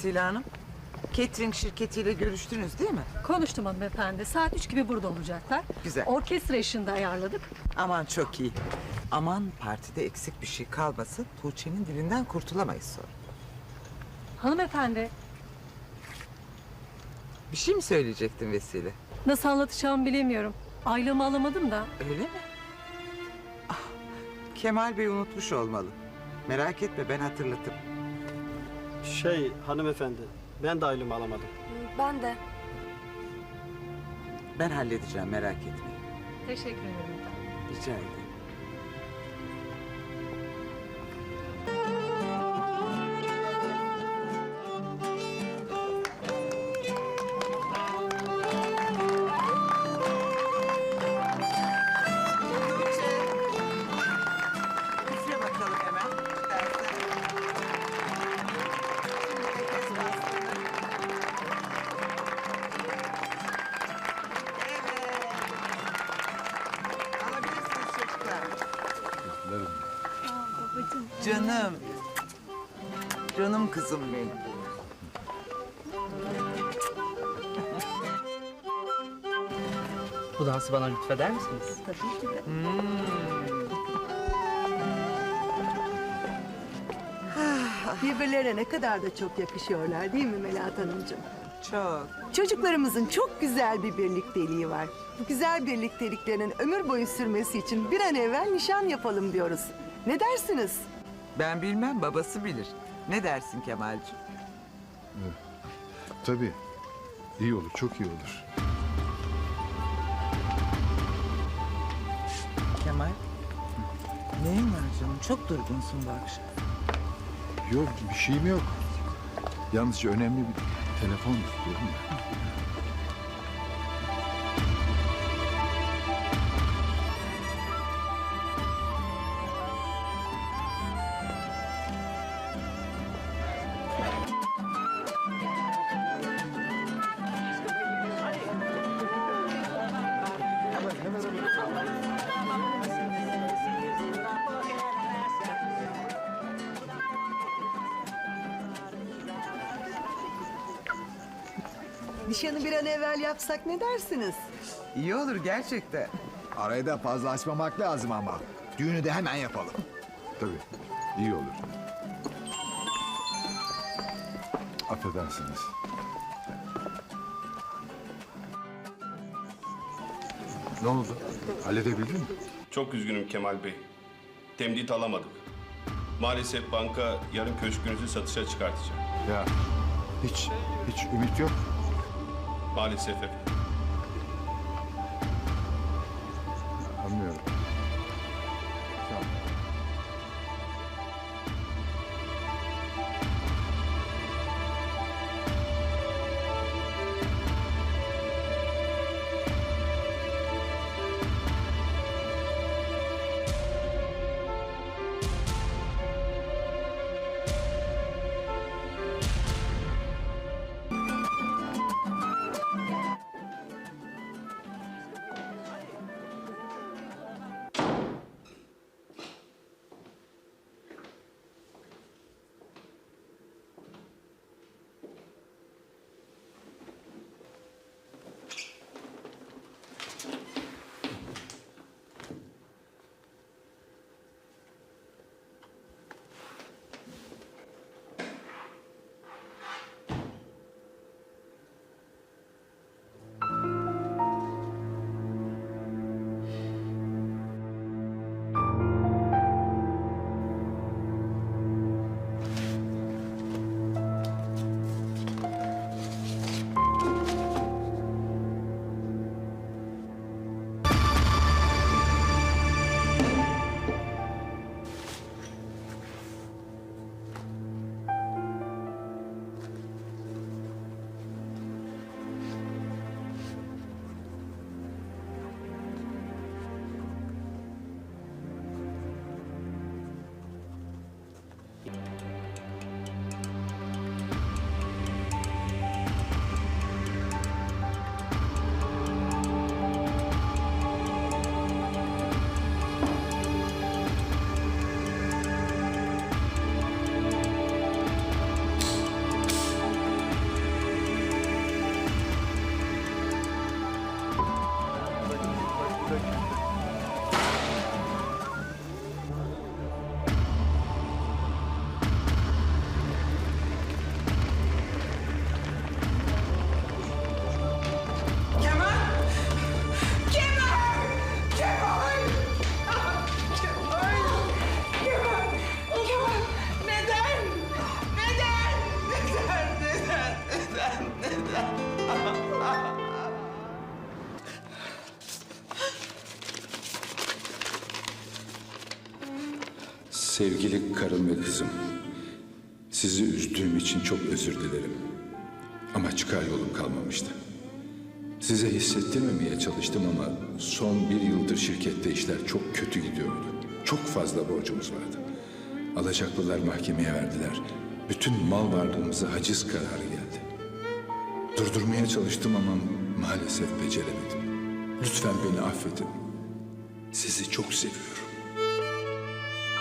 Vesile Hanım. Catering şirketiyle görüştünüz değil mi? Konuştum hanımefendi. Saat üç gibi burada olacaklar. Güzel. Orkestra işini de ayarladık. Aman çok iyi. Aman partide eksik bir şey kalmasın. Tuğçe'nin dilinden kurtulamayız sonra. Hanımefendi Bir şey mi söyleyecektin Vesile? nasıl anlatacağımı bilemiyorum. Aylığımı alamadım da. Öyle mi? Ah, Kemal Bey unutmuş olmalı. Merak etme ben hatırlatırım. Şey hanımefendi, ben de aylığımı alamadım. Ben de. Ben halledeceğim merak etmeyin. Teşekkür ederim. Rica ederim. Canım. Canım kızım benim. Bu dansı bana lütfeder misiniz? Birbirlerine ne kadar da çok yakışıyorlar değil mi Melahat Hanımcığım? Çok. Çocuklarımızın çok güzel bir birlikteliği var. Bu güzel birlikteliklerinin ömür boyu sürmesi için bir an evvel nişan yapalım diyoruz. Ne dersiniz? Ben bilmem babası bilir. Ne dersin Kemal'cığım? Tabii. İyi olur, çok iyi olur. Kemal. Neyin var canım? Çok durgunsun bu akşam. Yok, bir şeyim yok. Yalnızca önemli bir telefon tutuyorum ya. Nişanı bir an evvel yapsak ne dersiniz? İyi olur gerçekten. Arayı da fazla açmamak lazım ama. Düğünü de hemen yapalım. Tabii, iyi olur. Affedersiniz. Ne oldu? Halledebildin mi? Çok üzgünüm Kemal Bey. Temdit alamadık. Maalesef banka yarın köşkünüzü satışa çıkartacak. Ya hiç, hiç ümit yok. Maalesef efendim. Sevgili karım ve kızım, sizi üzdüğüm için çok özür dilerim. Ama çıkar yolum kalmamıştı. Size hissettirmemeye çalıştım ama son bir yıldır şirkette işler çok kötü gidiyordu. Çok fazla borcumuz vardı. Alacaklılar mahkemeye verdiler. Bütün mal varlığımıza haciz kararı geldi. Durdurmaya çalıştım ama maalesef beceremedim. Lütfen beni affedin. Sizi çok seviyorum.